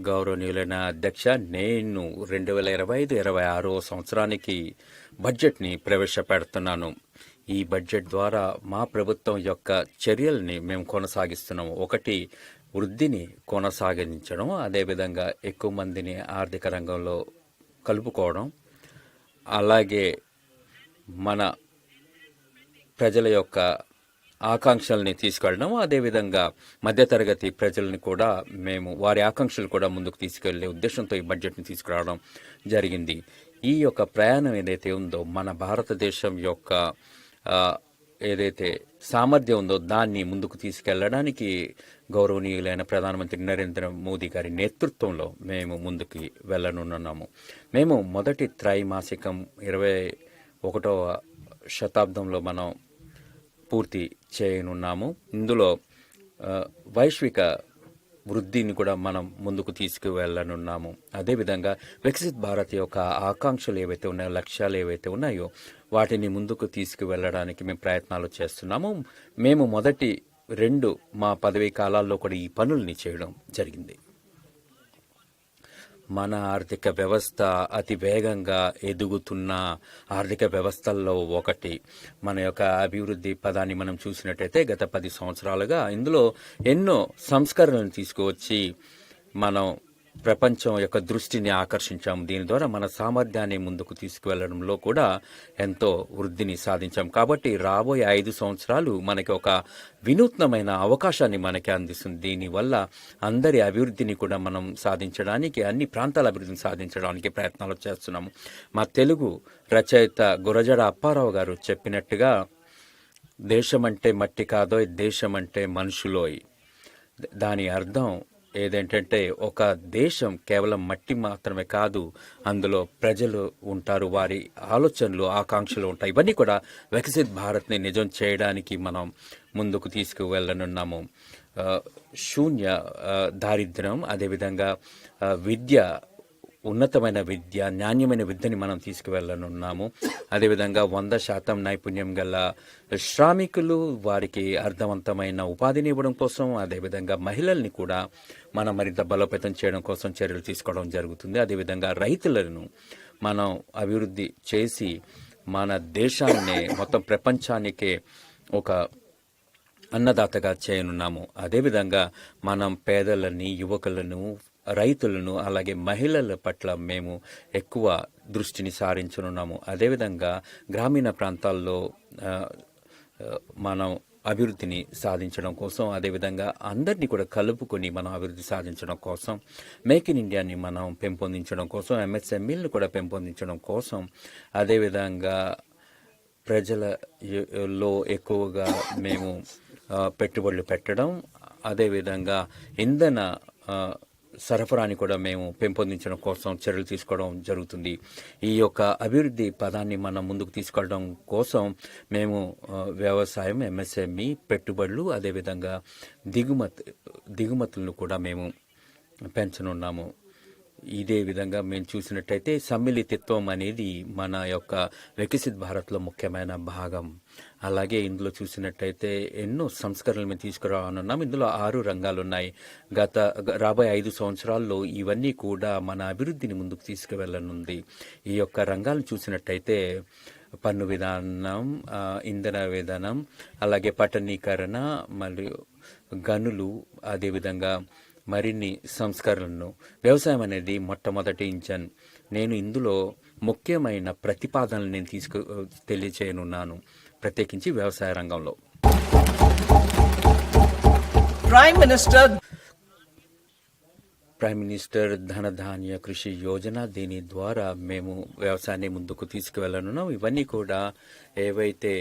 గౌరవనీయులైన అధ్యక్ష నేను రెండు వేల ఇరవై ఐదు ఇరవై ఆరో సంవత్సరానికి బడ్జెట్ని ప్రవేశపెడుతున్నాను. ఈ బడ్జెట్ ద్వారా మా ప్రభుత్వం యొక్క చర్యల్ని మేము కొనసాగిస్తున్నాము. ఒకటి వృద్ధిని కొనసాగించడం అదేవిధంగా ఎక్కువ మందిని ఆర్థిక రంగంలో కలుపుకోవడం అలాగే మన ప్రజల యొక్క ఆకాంక్షల్ని తీసుకెళ్ళడం అదేవిధంగా మధ్యతరగతి ప్రజల్ని కూడా మేము వారి ఆకాంక్షలు కూడా ముందుకు తీసుకెళ్ళే ఉద్దేశంతో ఈ బడ్జెట్ని తీసుకురావడం జరిగింది. ఈ యొక్క ప్రయాణం ఏదైతే ఉందో మన భారతదేశం యొక్క ఏదైతే సామర్థ్యం ఉందో దాన్ని ముందుకు తీసుకెళ్ళడానికి గౌరవనీయులైన ప్రధానమంత్రి నరేంద్ర మోదీ గారి నేతృత్వంలో మేము ముందుకు వెళ్ళనున్నాము. మేము మొదటి త్రైమాసికం ఇరవై ఒకటవ శతాబ్దంలో మనం పూర్తి చేయనున్నాము. ఇందులో వైశ్విక వృద్ధిని కూడా మనం ముందుకు తీసుకువెళ్ళనున్నాము. అదేవిధంగా వికసిత్ భారత్ యొక్క ఆకాంక్షలు ఏవైతే ఉన్నాయో లక్ష్యాలు ఏవైతే ఉన్నాయో వాటిని ముందుకు తీసుకువెళ్ళడానికి మేము ప్రయత్నాలు చేస్తున్నాము. మేము మొదటి రెండు మా పదవీ కాలాల్లో కూడా ఈ పనుల్ని చేయడం జరిగింది. మన ఆర్థిక వ్యవస్థ అతి వేగంగా ఎదుగుతున్న ఆర్థిక వ్యవస్థల్లో ఒకటి. మన యొక్క అభివృద్ధి పదాన్ని మనం చూసినట్టయితే గత పది సంవత్సరాలుగా ఇందులో ఎన్నో సంస్కరణలు తీసుకువచ్చి మనం ప్రపంచం యొక్క దృష్టిని ఆకర్షించాము. దీని ద్వారా మన సామర్థ్యాన్ని ముందుకు తీసుకువెళ్ళడంలో కూడా ఎంతో వృద్ధిని సాధించాం. కాబట్టి రాబోయే ఐదు సంవత్సరాలు మనకి ఒక వినూత్నమైన అవకాశాన్ని మనకి అందిస్తుంది. దీనివల్ల అందరి అభివృద్ధిని కూడా మనం సాధించడానికి అన్ని ప్రాంతాల అభివృద్ధిని సాధించడానికి ప్రయత్నాలు చేస్తున్నాము. మా తెలుగు రచయిత గురజడ అప్పారావు గారు చెప్పినట్టుగా దేశమంటే మట్టి కాదోయ్ దేశమంటే మనుషులోయ్. దాని అర్థం ఏదేంటంటే ఒక దేశం కేవలం మట్టి మాత్రమే కాదు అందులో ప్రజలు ఉంటారు వారి ఆలోచనలు ఆకాంక్షలు ఉంటాయి. ఇవన్నీ కూడా వికసిత్ భారత్ని నిజం చేయడానికి మనం ముందుకు తీసుకువెళ్ళనున్నాము. శూన్య దారిద్ర్యం అదేవిధంగా విద్య ఉన్నతమైన విద్య నాణ్యమైన విద్యని మనం తీసుకువెళ్ళనున్నాము. అదేవిధంగా వంద శాతం నైపుణ్యం గల శ్రామికులు వారికి అర్థవంతమైన ఉపాధిని ఇవ్వడం కోసం అదేవిధంగా మహిళల్ని కూడా మనం మరింత బలోపేతం చేయడం కోసం చర్యలు తీసుకోవడం జరుగుతుంది. అదేవిధంగా రైతులను మనం అభివృద్ధి చేసి మన దేశాన్ని మొత్తం ప్రపంచానికే ఒక అన్నదాతగా చేయనున్నాము. అదేవిధంగా మనం పేదలని యువకులను రైతులను అలాగే మహిళల పట్ల మేము ఎక్కువ దృష్టిని సారించనున్నాము. అదేవిధంగా గ్రామీణ ప్రాంతాల్లో మనం అభివృద్ధిని సాధించడం కోసం అదేవిధంగా అందరినీ కూడా కలుపుకొని మనం అభివృద్ధి సాధించడం కోసం మేక్ ఇన్ ఇండియాని మనం పెంపొందించడం కోసం ఎంఎస్ఎంఈలను కూడా పెంపొందించడం కోసం అదేవిధంగా ప్రజల ఎక్కువగా మేము పెట్టుబడులు పెట్టడం అదేవిధంగా ఇంధన సరఫరాని కూడా మేము పెంపొందించడం కోసం చర్యలు తీసుకోవడం జరుగుతుంది. ఈ యొక్క అభివృద్ధి పదాన్ని మనం ముందుకు తీసుకెళ్ళడం కోసం మేము వ్యవసాయం ఎంఎస్ఎంఈ పెట్టుబడులు అదేవిధంగా దిగుమతి దిగుమతులను కూడా మేము పెంచనున్నాము. ఇదే విధంగా మేము చూసినట్టయితే సమ్మిళితత్వం అనేది మన యొక్క వికసిత్ భారత్లో ముఖ్యమైన భాగం. అలాగే ఇందులో చూసినట్టయితే ఎన్నో సంస్కరణలు మేము తీసుకురానున్నాం. ఇందులో ఆరు రంగాలు ఉన్నాయి గత రాబోయే ఐదు సంవత్సరాల్లో ఇవన్నీ కూడా మన అభివృద్ధిని ముందుకు తీసుకువెళ్ళనుంది. ఈ యొక్క రంగాలను చూసినట్టయితే పన్ను విధానం ఇంధన విధానం అలాగే పట్టణీకరణ మరియు గనులు అదేవిధంగా మరిన్ని సంస్కరణలను వ్యవసాయం అనేది మొట్టమొదటి ఇంజన్ నేను ఇందులో ముఖ్యమైన ప్రతిపాదనలు నేను తీసుకు తెలియచేయనున్నాను. ప్రత్యేకించి వ్యవసాయ రంగంలో. Prime Minister ప్రైమ్ మినిస్టర్ ధనధాన్య కృషి యోజన దీని ద్వారా మేము వ్యవసాయాన్ని ముందుకు తీసుకువెళ్ళనున్నాం. ఇవన్నీ కూడా ఏవైతే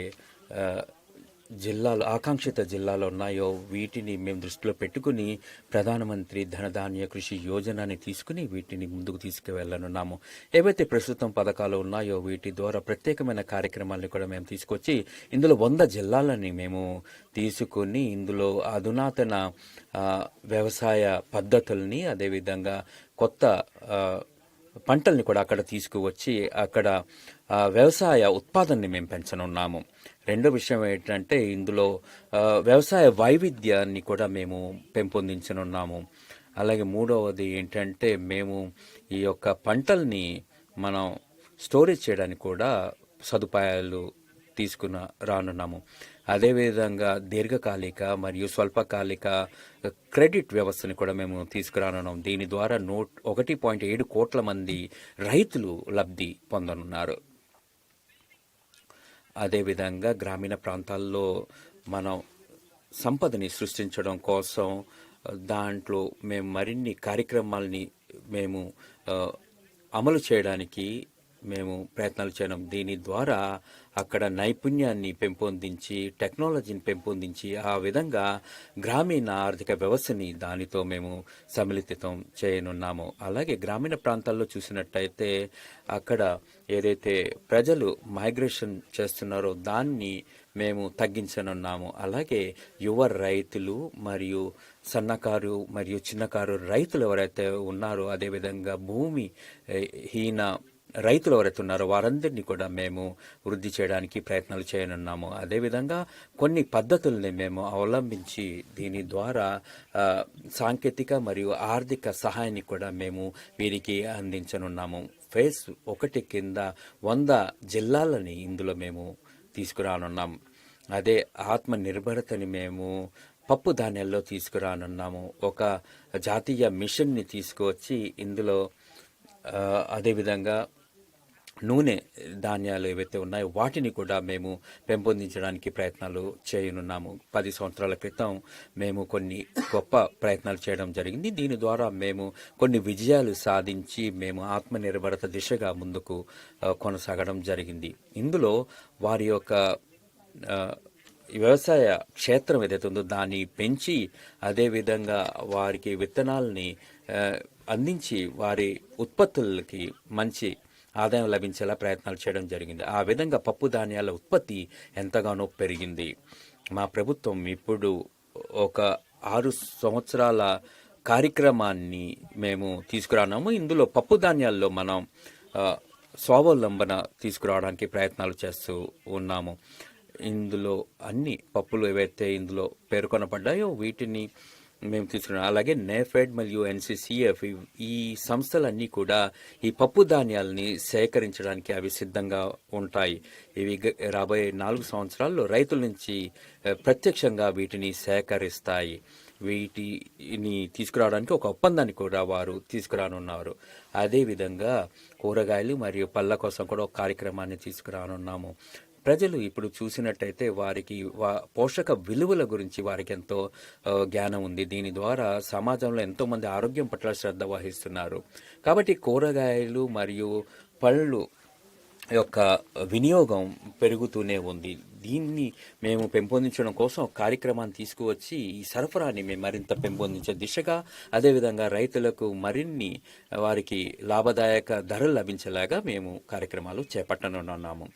జిల్లాలు ఆకాంక్షిత జిల్లాలు ఉన్నాయో వీటిని మేము దృష్టిలో పెట్టుకుని ప్రధానమంత్రి ధనధాన్య కృషి యోజనని తీసుకుని వీటిని ముందుకు తీసుకువెళ్ళనున్నాము. ఏవైతే ప్రస్తుతం పథకాలు ఉన్నాయో వీటి ద్వారా ప్రత్యేకమైన కార్యక్రమాలను కూడా మేము తీసుకొచ్చి ఇందులో వంద జిల్లాలని మేము తీసుకుని ఇందులో అధునాతన వ్యవసాయ పద్ధతుల్ని అదేవిధంగా కొత్త పంటల్ని కూడా అక్కడ తీసుకువచ్చి అక్కడ వ్యవసాయ ఉత్పాదనని మేము పెంచనున్నాము. రెండో విషయం ఏంటంటే ఇందులో వ్యవసాయ వైవిధ్యాన్ని కూడా మేము పెంపొందించనున్నాము. అలాగే మూడవది ఏంటంటే మేము ఈ యొక్క పంటల్ని మనం స్టోరేజ్ చేయడానికి కూడా సదుపాయాలు తీసుకున్న రానున్నాము. అదేవిధంగా దీర్ఘకాలిక మరియు స్వల్పకాలిక క్రెడిట్ వ్యవస్థని కూడా మేము తీసుకురానున్నాం దీని ద్వారా నూట్ ఒకటి పాయింట్ ఏడు కోట్ల మంది రైతులు లబ్ధి పొందనున్నారు. అదేవిధంగా గ్రామీణ ప్రాంతాల్లో మనం సంపదని సృష్టించడం కోసం దాంట్లో మేము మరిన్ని కార్యక్రమాల్ని మేము అమలు చేయడానికి మేము ప్రయత్నాలు చేయడం. దీని ద్వారా అక్కడ నైపుణ్యాన్ని పెంపొందించి టెక్నాలజీని పెంపొందించి ఆ విధంగా గ్రామీణ ఆర్థిక వ్యవస్థని దానితో మేము సమ్మిళితం చేయనున్నాము. అలాగే గ్రామీణ ప్రాంతాల్లో చూసినట్టయితే అక్కడ ఏదైతే ప్రజలు మైగ్రేషన్ చేస్తున్నారో దాన్ని మేము తగ్గించనున్నాము. అలాగే యువ రైతులు మరియు సన్నకారు మరియు చిన్నకారు రైతులు ఎవరైతే ఉన్నారో అదేవిధంగా భూమి హీన రైతులు ఎవరైతే ఉన్నారో వారందరినీ కూడా మేము వృద్ధి చేయడానికి ప్రయత్నాలు చేయనున్నాము. అదేవిధంగా కొన్ని పద్ధతుల్ని మేము అవలంబించి దీని ద్వారా సాంకేతిక మరియు ఆర్థిక సహాయాన్ని కూడా మేము వీరికి అందించనున్నాము. ఫేజ్ ఒకటి కింద వంద జిల్లాలని ఇందులో మేము తీసుకురానున్నాం. అదే ఆత్మ నిర్భరతని మేము పప్పు ధాన్యాల్లో తీసుకురానున్నాము. ఒక జాతీయ మిషన్ని తీసుకువచ్చి ఇందులో అదేవిధంగా నూనె ధాన్యాలు ఏవైతే ఉన్నాయో వాటిని కూడా మేము పెంపొందించడానికి ప్రయత్నాలు చేయనున్నాము. పది సంవత్సరాల క్రితం మేము కొన్ని గొప్ప ప్రయత్నాలు చేయడం జరిగింది. దీని ద్వారా మేము కొన్ని విజయాలు సాధించి మేము ఆత్మనిర్భరత దిశగా ముందుకు కొనసాగడం జరిగింది. ఇందులో వారి యొక్క వ్యవసాయ క్షేత్రం ఏదైతే ఉందో దాన్ని పెంచి అదేవిధంగా వారికి విత్తనాలని అందించి వారి ఉత్పత్తులకి మంచి ఆదాయం లభించేలా ప్రయత్నాలు చేయడం జరిగింది. ఆ విధంగా పప్పు ధాన్యాల ఉత్పత్తి ఎంతగానో పెరిగింది. మా ప్రభుత్వం ఇప్పుడు ఒక ఆరు సంవత్సరాల కార్యక్రమాన్ని మేము తీసుకురానాము ఇందులో పప్పు ధాన్యాల్లో మనం స్వావలంబన తీసుకురావడానికి ప్రయత్నాలు చేస్తూ ఉన్నాము. ఇందులో అన్ని పప్పులు ఏవైతే ఇందులో పేర్కొనబడ్డాయో వీటిని మేము తీసుకున్నాం. అలాగే నేఫెడ్ మరియు ఎన్సీసీఎఫ్ ఈ సంస్థలన్నీ కూడా ఈ పప్పు ధాన్యాలని సేకరించడానికి అవి సిద్ధంగా ఉంటాయి. ఇవి రాబోయే నాలుగు సంవత్సరాల్లో రైతుల నుంచి ప్రత్యక్షంగా వీటిని సేకరిస్తాయి. వీటిని తీసుకురావడానికి ఒక ఒప్పందాన్ని కూడా వారు తీసుకురానున్నారు. అదేవిధంగా కూరగాయలు మరియు పళ్ళ కోసం కూడా ఒక కార్యక్రమాన్ని తీసుకురానున్నాము. ప్రజలు ఇప్పుడు చూసినట్టయితే వారికి వా పోషక విలువల గురించి వారికి ఎంతో జ్ఞానం ఉంది. దీని ద్వారా సమాజంలో ఎంతోమంది ఆరోగ్యం పట్ల శ్రద్ధ వహిస్తున్నారు. కాబట్టి కూరగాయలు మరియు పళ్ళు యొక్క వినియోగం పెరుగుతూనే ఉంది. దీన్ని మేము పెంపొందించడం కోసం ఒక కార్యక్రమాన్ని తీసుకువచ్చి ఈ సరఫరాని మేము మరింత పెంపొందించే దిశగా అదేవిధంగా రైతులకు మరిన్ని వారికి లాభదాయక ధరలు లభించేలాగా మేము కార్యక్రమాలు చేపట్టనున్నాము.